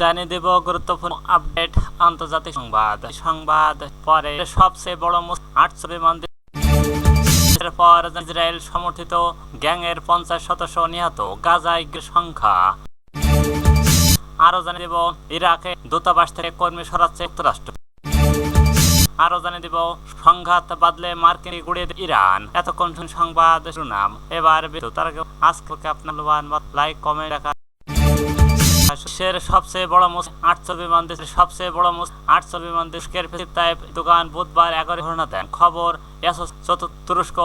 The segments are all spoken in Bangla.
জানিয়ে দেব গুরুত্বপূর্ণ আপডেট আন্তর্জাতিক সংবাদ। সংবাদ পরে সবচেয়ে বড় আটশো বিমান পর ইসরায়েল সমর্থিত গ্যাংয়ের পঞ্চাশ সদস্য নিহত গাজায় সংখ্যা। আরও জানিয়ে দেব ইরাকে দূতাবাস থেকে কর্মী সরাচ্ছে যুক্তরাষ্ট্র। আরও জানিয়ে দিব সংঘাত বাদলে মার্কিন গুড়িয়ে ইরান। এতক্ষণ সংবাদ শুনাম এবার তার আজকে আপনার লাইক, কমেন্ট দেখা বিশ্বের সবচেয়ে বড় মোস আটশো বিমান দেশের সবচেয়ে বড় মোস আটশো বিমান দেশের দোকান বুধবার এগারো ঘটনা দেন। খবর তুরস্ক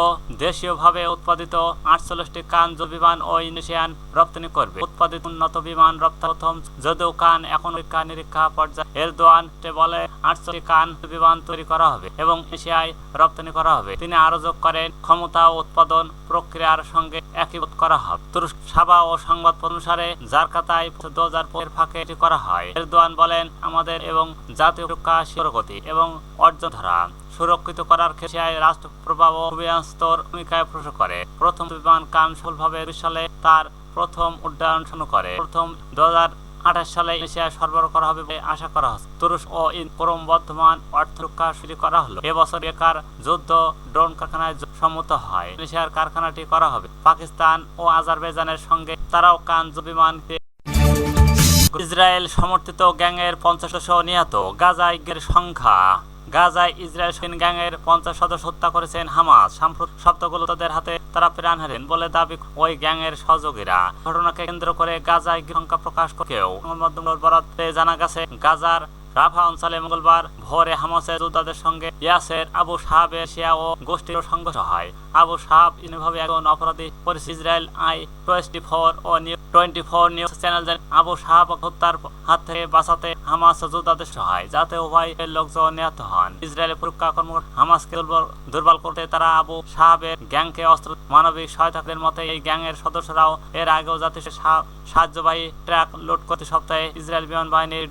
দেশীয়ভাবে উৎপাদিত আটচল্লিশটি কান বিমান ও ইন্দোনেশিয়ান রপ্তানি করবে। উৎপাদিত উন্নত বিমান রপ্তানি প্রথম, যদিও কান এখন পরীক্ষা নিরীক্ষা পর্যায়ে। এরদোয়ান বলে আটচল্লিশ কান বিমান তৈরি করা হবে এবং এশিয়ায় রপ্তানি করা হবে। তিনি আরও যোগ করেন, ক্ষমতা উৎপাদন প্রক্রিয়ার সঙ্গে একীভূত করা হবে। তুরস্ক সাবা ও সংবাদ অনুসারে জারকাতায় দু হাজার ফাঁকে এটি করা হয়। এরদোয়ান বলেন, আমাদের এবং জাতীয় সুরক্ষা শিরগতি এবং অর্জন ধরা। সুরক্ষিত করার ক্ষেত্রে রাষ্ট্র প্রভাব অভিয়াস্তর ভূমিকায় প্রশ্ন করে। প্রথম বিমান কান সফলভাবে সালে তার প্রথম উড্ডয়ন শুরু করে। প্রথম দু আঠাশ সালে এশিয়ায় সরবরাহ করা হবে বলে আশা করা হচ্ছে। তুরস্ক ও ক্রমবর্ধমান অর্থ রক্ষা শুরু করা হলো। এবছর বেকার যুদ্ধ ড্রোন কারখানায় সম্মত হয়। এশিয়ার কারখানাটি করা হবে। পাকিস্তান ও আজারবাইজানের সঙ্গে তারাও কান বিমান ইসরায়েল সমর্থিত গ্যাংয়ের পঞ্চাশ নিহত। গাজায় সংখ্যা গাজায় ইসরায়েল সৈন্য গ্যাংয়ের পঞ্চাশ সদস্য হত্যা করেছেন হামাস। সপ্তাহগুলো তাদের হাতে, তারা প্রাণ হারেন বলে দাবি ওই গ্যাংয়ের সহযোগীরা। ঘটনাকে কেন্দ্র করে গাজায় সংখ্যা প্রকাশ করেও সংবাদ বরাতে জানা গেছে, গাজার রাফা অঞ্চলে মঙ্গলবার ভোরে হামাসের যোদ্ধাদের সঙ্গে ইয়াসের আবু সাহাবের শিয়া ও গোষ্ঠীর সংঘর্ষ হয়। আবু সাহাব ইনভাবে একজন অপরাধী পরিস্থিতি Israel I twenty four O twenty four news channel Abu Sahab হত্যার হাত থেকে বাঁচাতে হামাস যোদ্ধাদের সহায়। যাতে লোকজন নিহত হন। ইসরায়েলের হামাসকে দুর্বল করতে তারা আবু সাহাবের গ্যাংকে অস্ত্র, মানবিক সহায়তাদের মতে এই গ্যাংয়ের সদস্যরাও এর আগেও জাতীয় সাহায্যবাহী ট্রাক লোড করতে সপ্তাহে ইসরায়েল বিমান বাহিনীর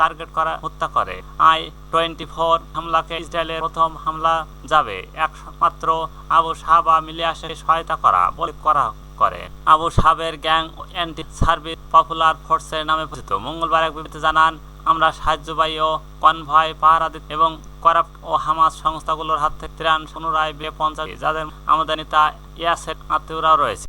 টার্গেট করা হত্যা করে। আই টোয়েন্টি ফোর হামলাকে ইসরায়েলের প্রথম হামলা যাবে। একমাত্র আবু সাহাবা মিলে আসে সহায়তা করা, বলে করা করে। আবু সাহেবের গ্যাং অ্যান্টি সার্ভিস পপুলার ফোর্সের নামে পরিচিত। মঙ্গলবার এক বিবৃতি জানান, আমরা সাহায্যবাহী ও কনভয় পাহারা দিতে এবং করাপ্ট ও হামাস সংস্থাগুলোর হাত থেকে ত্রাণ পুনরায় বিয়ে পৌঁছাবে যাদের আমাদের নেতা ইয়াসের আত্মীয়রাও রয়েছে।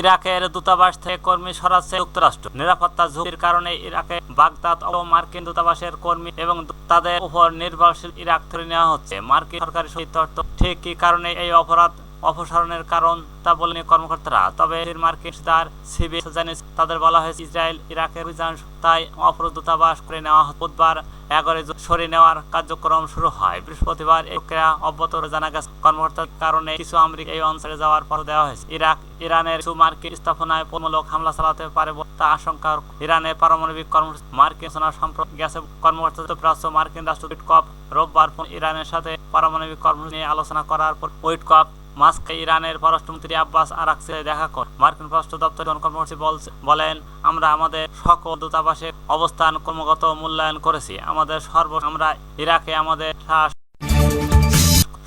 ইরাকের দূতাবাস থেকে কর্মী সরাচ্ছে যুক্তরাষ্ট্র। নিরাপত্তা ঝুঁকির কারণে ইরাকে বাগদাদ ও মার্কিন দূতাবাসের কর্মী এবং তাদের উপর নির্ভরশীল ইরাক ধরে নেওয়া হচ্ছে। মার্কিন সরকারি সহিত ঠিক কি কারণে এই অপরাধ অপসারণের কারণ তা বলেনি কর্মকর্তারা, তবে মার্কিন তার সিবি জানিয়েছে তাদের বলা হয়েছে, ইসরায়েল ইরাকের অভিযান তাই অপরাধ করে নেওয়া বুধবার এগারো সরিয়ে নেওয়ার কার্যক্রম শুরু হয়। বৃহস্পতিবার এই প্রক্রিয়া অব্যাহত জানা গেছে। কর্মকর্তার কারণে কিছু আমেরিকা এই অঞ্চলে যাওয়ার পর দেওয়া হয়েছে। ইরাক, ইরানের কিছু মার্কিন স্থাপনায় পূর্ণলোক হামলা চালাতে পারে তা আশঙ্কা ইরানের পারমাণবিক কর্মসূচি মার্কিন সম্পর্ক গেছে। কর্মকর্তা যুক্তরাষ্ট্র, মার্কিন রাষ্ট্রদূত কপ রোববার ইরানের সাথে পারমাণবিক কর্মসূচি নিয়ে আলোচনা করার পর, ওয়েট কপ মাস্কে ইরানের পররাষ্ট্রমন্ত্রী আব্বাস আরাকসে দেখা কর। মার্কিন পররাষ্ট্র দপ্তর কর্মসূচি বলেন, আমরা আমাদের সকল দূতাবাসে অবস্থান, ক্রমাগত মূল্যায়ন করেছি। আমাদের সর্ব, আমরা ইরাকে আমাদের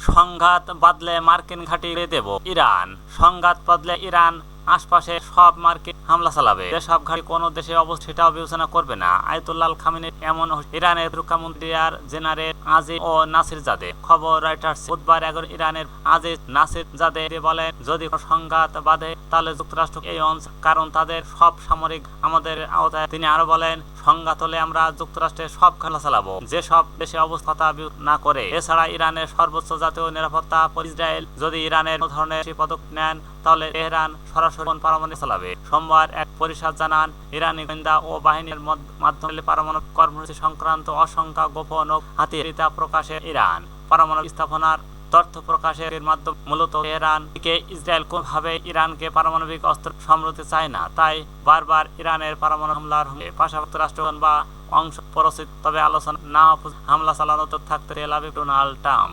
সংঘাত বাদলে মার্কিন ঘাঁটি দেব ইরান। সংঘাত বাদলে ইরান আশপাশে সব মার্কেট হামলা চালাবে। যেসব ঘাঁটি কোনো দেশে অবস্থিত, সেটাও বিবেচনা করবে না। আয়তুল্লাহ খামিনী এমন ইরানের প্রতিরক্ষামন্ত্রী আর জেনারেল আজি ও নাসির জাদে। খবর রাইটার্স, বুধবার এগারো ইরানের আজিজ নাসির জাদে বলেন, যদি সংঘাত বাঁধে, তাহলে যুক্তরাষ্ট্র এই অঞ্চল কারণ তাদের সব সামরিক আমাদের আওতায়। তিনি আরও বলেন, সংঘাত হলে আমরা যুক্তরাষ্ট্রের সব খেলা চালাবো। যেসব দেশে অবস্থা না করে। এছাড়া ইরানের সর্বোচ্চ জাতীয় নিরাপত্তা ইসরায়েল যদি ইরানের ধরনের পদক্ষেপ নেন তাহলে তেহরান সরাসরি পারমাণবিক চালাবে? সোমবার এক পরিষদ জানান ইরানি গোয়েন্দা ও বাহিনীর মাধ্যমে পারমাণবিক কর্মসূচি সংক্রান্ত অসংখ্য গোপন ও হাতিয়ারিতা প্রকাশে ইরান। পারমাণবিক স্থাপনার তথ্য প্রকাশের মাধ্যমে মূলত তেহরানকে ইসরায়েল কোনোভাবে ইরানকে পারমাণবিক অস্ত্র সমৃদ্ধি চায় না, তাই বারবার ইরানের পারমাণবিক হামলার পাশাপাশি রাষ্ট্রগণ বা অংশ পরিস্থিতি তবে আলোচনা না, হামলা চালানো তো থাকতে ডোনাল্ড ট্রাম্প।